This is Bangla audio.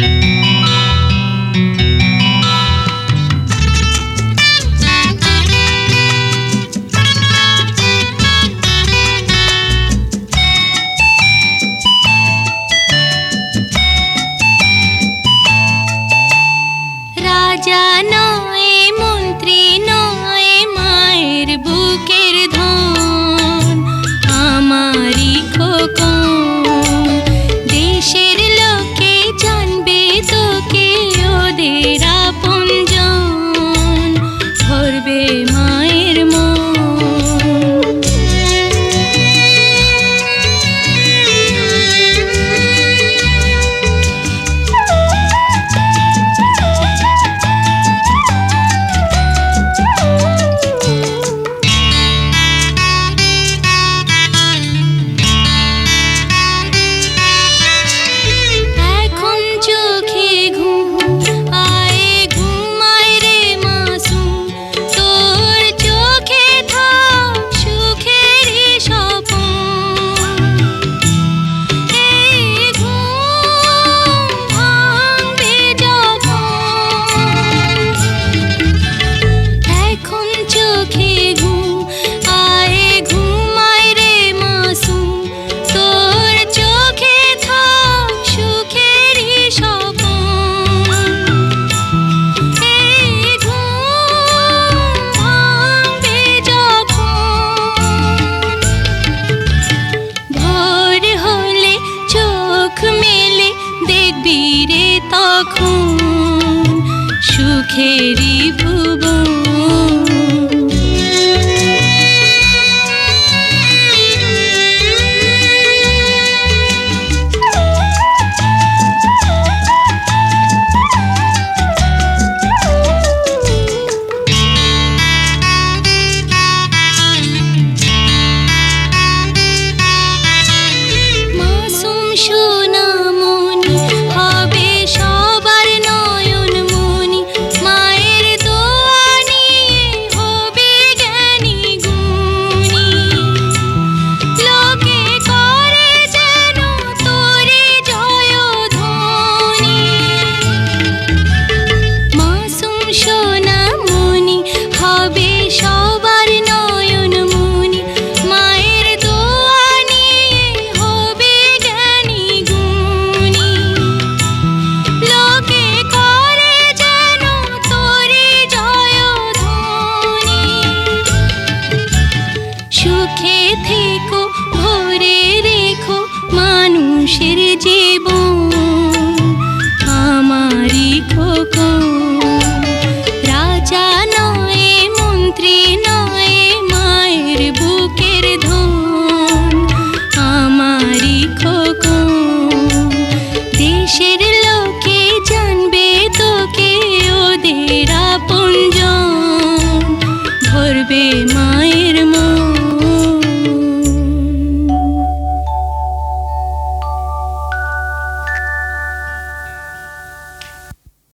রাজা তখন সুখেরি ভুবন? সুখে থেকো, ভরে রেখো মানুষের জীবন। আমারই খোকন, রাজা নয়, মন্ত্রী নয়, মায়ের বুকের ধন। আমারই খোকন, দেশের লোকে জানবে তোকে, ওদের পঞ্জ